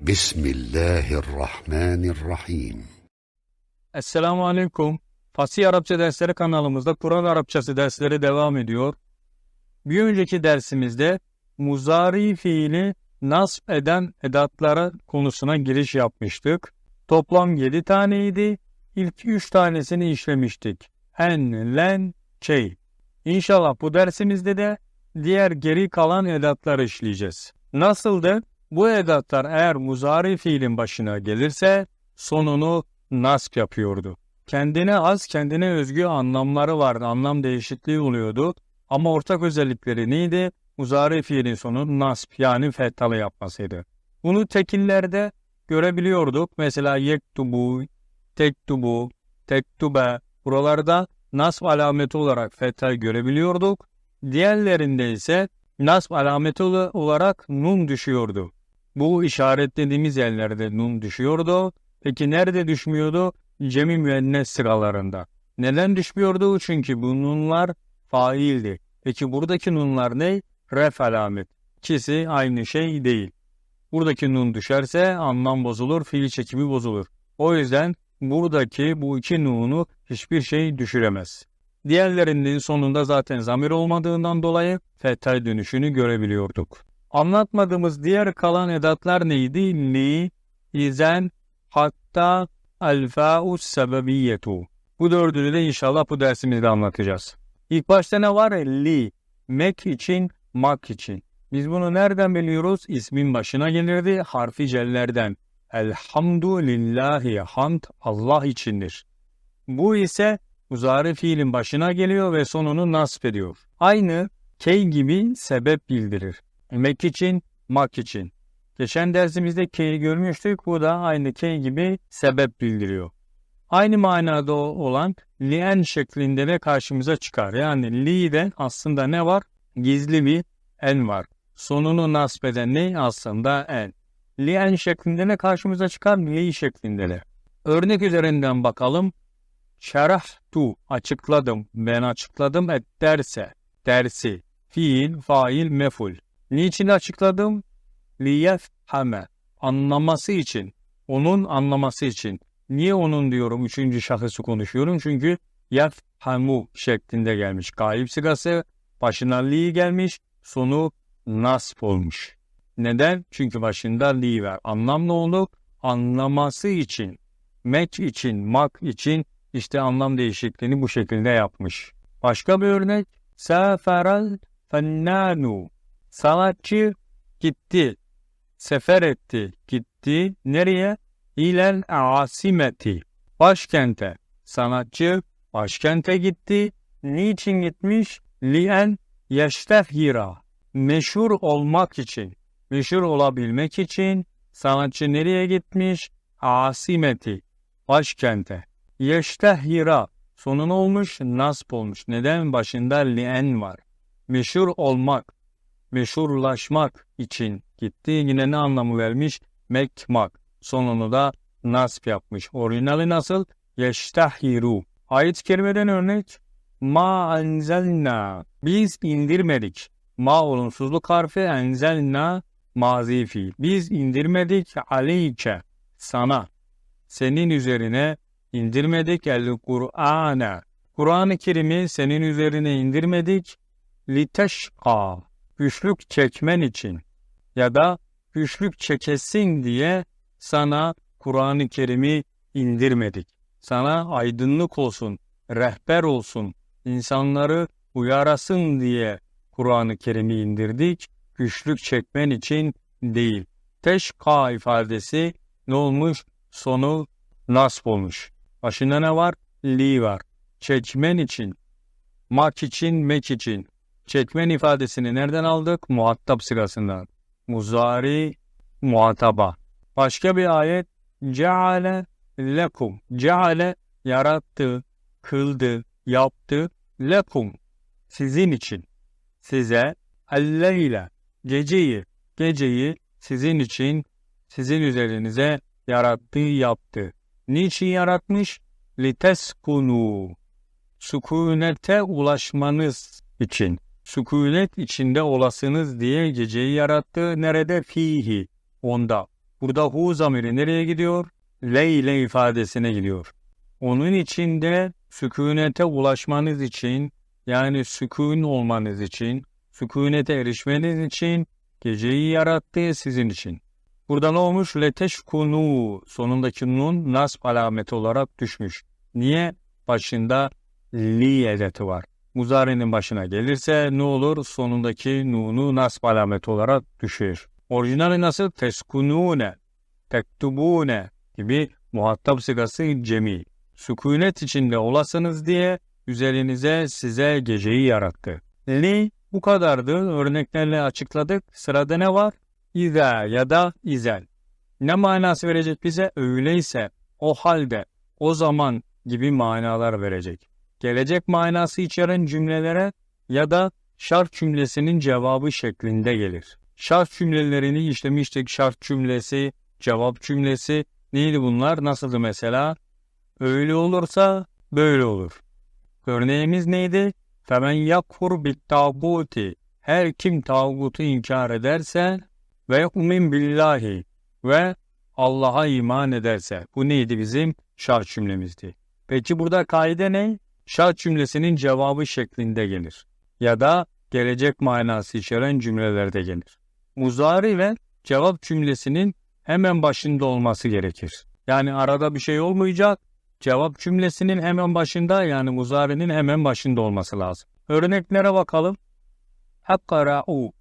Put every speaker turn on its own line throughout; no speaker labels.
Bismillahirrahmanirrahim.
Esselamu Aleyküm. Fasih Arapça Dersleri kanalımızda Kur'an Arapçası dersleri devam ediyor. Bir önceki dersimizde muzari fiili nasp eden edatlara konusuna giriş yapmıştık. Toplam 7 taneydi. İlk 3 tanesini işlemiştik. En, len, çey. İnşallah bu dersimizde de diğer geri kalan edatları işleyeceğiz. Nasıldı? Bu edatlar eğer muzari fiilin başına gelirse sonunu nasp yapıyordu. Kendine az, kendine özgü anlamları vardı. Anlam değişikliği oluyordu. Ama ortak özellikleri neydi? Muzari fiilin sonu nasp yani fethalı yapmasıydı. Bunu tekillerde görebiliyorduk. Mesela yektubu, tektubu, tektube buralarda nasb alameti olarak fethayı görebiliyorduk. Diğerlerinde ise nasb alameti olarak nun düşüyordu. Bu işaretlediğimiz yerlerde nun düşüyordu. Peki nerede düşmüyordu? Cemi müennes sıralarında. Neden düşmüyordu? Çünkü bu nunlar faildi. Peki buradaki nunlar ne? Ref alamet. İkisi aynı şey değil. Buradaki nun düşerse anlam bozulur, fiil çekimi bozulur. O yüzden buradaki bu iki nunu hiçbir şey düşüremez. Diğerlerinin sonunda zaten zamir olmadığından dolayı fethay dönüşünü görebiliyorduk. Anlatmadığımız diğer kalan edatlar neydi? Li, izen, hatta, alfa'us sebebiyetu. Bu dördünü de inşallah bu dersimizde anlatacağız. İlk başta ne var? Li, mek için, mak için. Biz bunu nereden biliyoruz? İsmin başına gelirdi harfi cellerden. Elhamdülillahi hamd Allah içindir. Bu ise muzari fiilin başına geliyor ve sonunu nasp ediyor. Aynı key gibi sebep bildirir. Mek için, mak için. Geçen dersimizde key'i görmüştük. Bu da aynı key gibi sebep bildiriyor. Aynı manada olan lien şeklinde de karşımıza çıkar. Yani li'den aslında ne var? Gizli bir en var. Sonunu nasp eden ne? Aslında en. Lien şeklinde ne karşımıza çıkar? Li şeklinde de. Örnek üzerinden bakalım. Şerahtu açıkladım. Ben açıkladım et derse. Dersi. Fiil, fail, meful. Niçin açıkladım? Liyefhame. Anlaması için. Onun anlaması için. Niye onun diyorum? Üçüncü şahısı konuşuyorum. Çünkü yefhamu şeklinde gelmiş. Gayip sigası başına li gelmiş. Sonu nasp olmuş. Neden? Çünkü başında li var. Anlam ne? Anlaması için. Mek için, mak için işte anlam değişikliğini bu şekilde yapmış. Başka bir örnek. Seferel fennanu. Sanatçı gitti. Sefer etti. Gitti. Nereye? İlel asimeti. Başkente. Sanatçı başkente gitti. Niçin gitmiş? Lien yeştehira. Meşhur olmak için. Meşhur olabilmek için sanatçı nereye gitmiş? Asimeti. Başkente. Yeştehira. Sonun olmuş, nasp olmuş. Neden? Başında lien var. Meşhur olmak, meşhurlaşmak için gitti. Yine ne anlamı vermiş? Mekmak. Sonunu da nasp yapmış. Orijinali nasıl? Yeştahiru. Ayet-i kerimeden örnek. Ma enzelna. Biz indirmedik. Ma olumsuzluk harfi enzelna mazi fiil. Biz indirmedik aleyke sana. Senin üzerine indirmedik el Kur'an'a. Kur'an-ı Kerim'i senin üzerine indirmedik. Liteşka. Güçlük çekmen için. Ya da güçlük çekesin diye sana Kur'an-ı Kerim'i indirmedik. Sana aydınlık olsun, rehber olsun, insanları uyarasın diye Kur'an-ı Kerim'i indirdik. Güçlük çekmen için değil. Teşka ifadesi ne olmuş? Sonu nasp olmuş. Başında ne var? Li var. Çekmen için, mak için, mek için. Çekmen ifadesini nereden aldık? Muhatap sırasından. Muzari muhataba. Başka bir ayet. Ceale lekum. Ceale yarattı, kıldı, yaptı. Lekum. Sizin için. Size. Elleyle. Geceyi. Geceyi sizin için, sizin üzerinize yarattı, yaptı. Niçin yaratmış? Liteskunu. Sükunete ulaşmanız için. Sükunet içinde olasınız diye geceyi yarattı. Nerede? Fihi. Onda. Burada hu zamiri nereye gidiyor? Le ile ifadesine gidiyor. Onun için de sükunete ulaşmanız için yani sükun olmanız için, sükunete erişmeniz için geceyi yarattı sizin için. Burada ne olmuş? Leteşkunu sonundaki nun nasb alameti olarak düşmüş. Niye? Başında li edeti var. Muzari'nin başına gelirse ne olur? Sonundaki nunu nasb alameti olarak düşür. Orijinali nasıl? Teskunune, tektubune gibi muhatap sigası cemi. Sükunet içinde olasınız diye üzerinize size geceyi yarattı. Li bu kadardı. Örneklerle açıkladık. Sırada ne var? İza ya da izel. Ne manası verecek bize? Öyleyse, o halde, o zaman gibi manalar verecek. Gelecek manası içeren cümlelere ya da şart cümlesinin cevabı şeklinde gelir. Şart cümlelerini işlemiştik. Şart cümlesi, cevap cümlesi. Neydi bunlar? Nasıldı mesela? Öyle olursa böyle olur. Örneğimiz neydi? Femen yakfur bit tağuti. Her kim tağutu inkar ederse ve yu'min billahi ve Allah'a iman ederse. Bu neydi bizim? Şart cümlemizdi. Peki burada kaide ne? Şart cümlesinin cevabı şeklinde gelir. Ya da gelecek manası içeren cümlelerde gelir. Muzari ve cevap cümlesinin hemen başında olması gerekir. Yani arada bir şey olmayacak. Cevap cümlesinin hemen başında yani muzarinin hemen başında olması lazım. Örneklere bakalım. Hakkara'u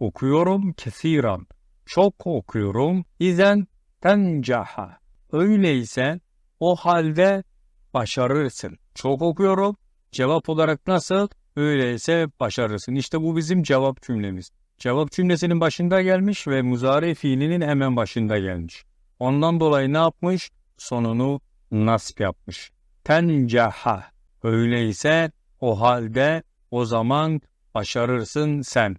okuyorum kesiran. Çok okuyorum. İzen tencaha. Öyleyse o halde başarırsın. Çok okuyorum. Cevap olarak nasıl? Öyleyse başarırsın. İşte bu bizim cevap cümlemiz. Cevap cümlesinin başında gelmiş ve muzari fiilinin hemen başında gelmiş. Ondan dolayı ne yapmış? Sonunu nasp yapmış. Tencaha. Öyleyse o halde o zaman başarırsın sen.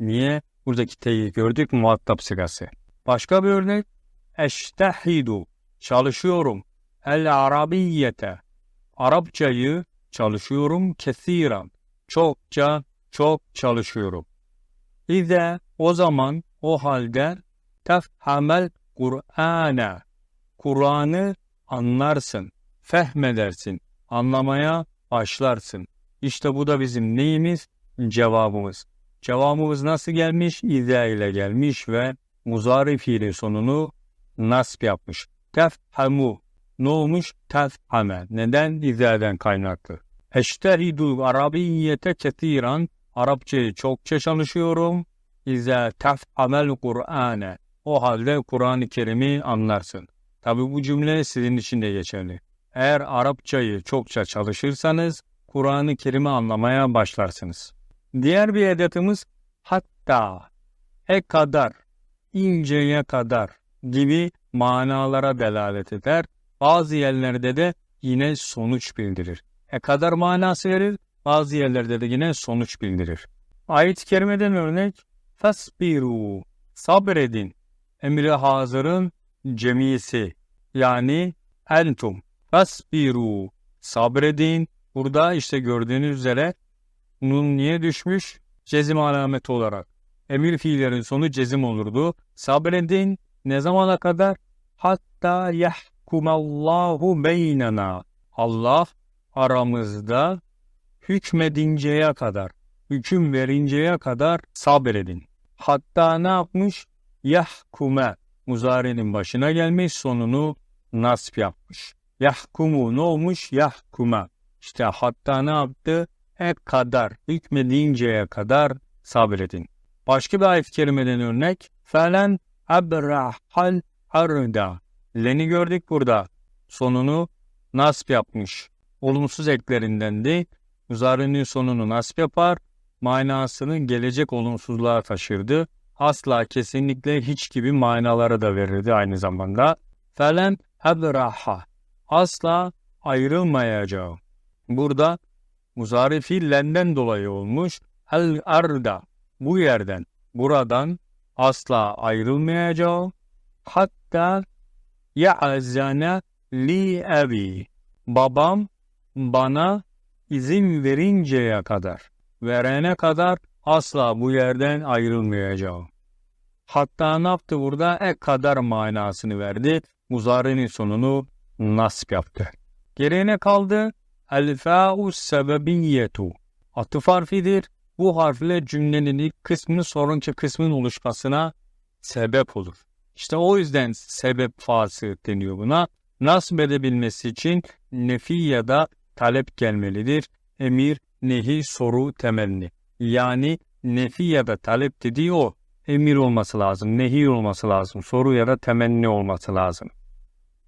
Niye? Buradaki teyi gördük muhatap sigası. Başka bir örnek. Eştehidu. Çalışıyorum. El arabiyyete. Arapçayı çalışıyorum kesiran. Çokça çok çalışıyorum. İze o zaman o halde tefhamel Kur'ana. Kur'an'ı anlarsın, fehmedersin, anlamaya başlarsın. İşte bu da bizim neyimiz? Cevabımız. Cevabımız nasıl gelmiş? İze ile gelmiş ve muzari fiili sonunu nasp yapmış. Tefhamu. Ne olmuş? Tefhame. Neden? İzeden kaynaklı. Eştehidu arabiyyete ketiran. Arapçayı çokça çalışıyorum. İze tefhamel Kur'ane. O halde Kur'an-ı Kerim'i anlarsın. Tabi bu cümle sizin için de geçerli. Eğer Arapçayı çokça çalışırsanız Kur'an-ı Kerim'i anlamaya başlarsınız. Diğer bir edatımız hatta, e kadar, inceye kadar gibi manalara delalet eder. Bazı yerlerde de yine sonuç bildirir. E kadar manası verir, bazı yerlerde de yine sonuç bildirir. Ayet-i kerimeden örnek Fasbiru sabredin emri hazırın cemisi yani entum fasbiru sabredin. Burada işte gördüğünüz üzere nun niye düşmüş? Cezim alameti olarak. Emir fiillerin sonu cezim olurdu. Sabredin ne zamana kadar? Hatta yahkumallahu beynena. Allah aramızda hükmedinceye kadar, hüküm verinceye kadar sabredin. Hatta ne yapmış? Yahkume muzarinin başına gelmiş sonunu nasp yapmış. Yahkumu ne olmuş? Yahkuma. İşte hatta ne yaptı? E kadar, hükmedinceye kadar sabredin. Başka bir ayet-i kerimeden örnek. Felen abrahal arda. Leni gördük burada. Sonunu nasp yapmış. Olumsuz eklerindendi. Muzarinin sonunu nasp yapar. Manasını gelecek olumsuzluğa taşırdı asla kesinlikle hiç gibi manalara da verirdi aynı zamanda. Felen hebraha asla ayrılmayacağım. Burada muzari fiillenden dolayı olmuş. El arda bu yerden, buradan asla ayrılmayacağım. Hatta ya'zana li abi. Babam bana izin verinceye kadar, verene kadar asla bu yerden ayrılmayacağım. Hatta ne yaptı burada? E kadar manasını verdi. Muzari'nin sonunu nasp yaptı. Geriye ne kaldı? El fa'u sebebiyyetu. Atıf harfidir. Bu harfle cümlenin ilk kısmının sonraki kısmının oluşmasına sebep olur. İşte o yüzden sebep fası deniyor buna. Nasb edebilmesi için nefi ya da talep gelmelidir. Emir, nehi, soru, temenni. Yani nefi ya da talep dediği o. Emir olması lazım, nehi olması lazım, soru ya da temenni olması lazım.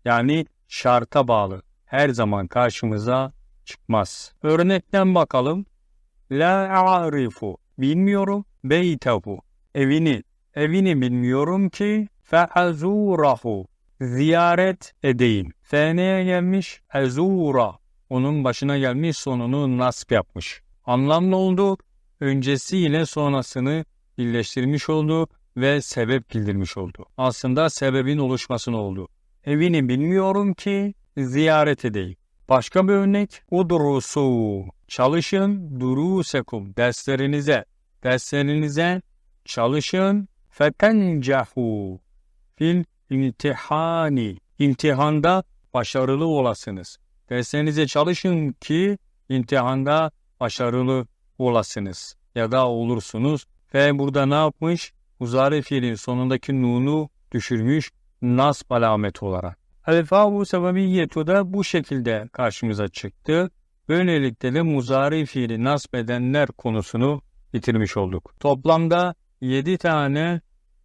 Yani şarta bağlı. Her zaman karşımıza çıkmaz. Örnekten bakalım. La a'rifu. Bilmiyorum. Beytehu. Evini. Evini bilmiyorum ki. Fe'azurahu. Ziyaret edeyim. F'neye gelmiş. Ezura. Onun başına gelmiş sonunu nasp yapmış. Anlam ne oldu? Öncesi ile sonrasını birleştirmiş oldu ve sebep bildirmiş oldu. Aslında sebebin oluşmasını oldu. Evini bilmiyorum ki ziyaret edeyim. Başka bir örnek. Udrusu. Çalışın durusekum. Derslerinize. Derslerinize çalışın. Fetencahu. Fil imtihani. İmtihanda başarılı olasınız. Derslerinize çalışın ki imtihanda başarılı olasınız. Ya da olursunuz. Ve burada ne yapmış? Muzari fiilin sonundaki nunu düşürmüş nasb alameti olarak. Elfa-u sebebiyyetu da bu şekilde karşımıza çıktı. Böylelikle de muzari fiili nasb konusunu bitirmiş olduk. Toplamda 7 tane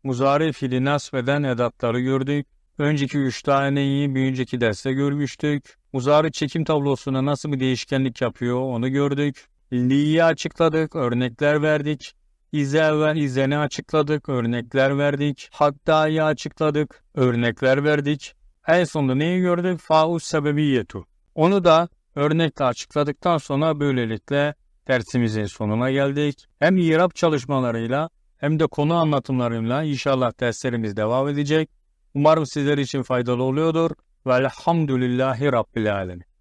muzari fiili nasb eden edatları gördük. Önceki 3 taneyi bir önceki derste görmüştük. Muzari çekim tablosuna nasıl bir değişkenlik yapıyor onu gördük. Li'yi açıkladık, örnekler verdik. İze ve izeni açıkladık, örnekler verdik. Hatta'yı açıkladık, örnekler verdik. En sonunda neyi gördük? Faus sebebiyetu. Onu da örnekle açıkladıktan sonra böylelikle dersimizin sonuna geldik. Hem İrab çalışmalarıyla hem de konu anlatımlarıyla inşallah derslerimiz devam edecek. Umarım sizler için faydalı oluyordur. Velhamdülillahi Rabbil Alemin.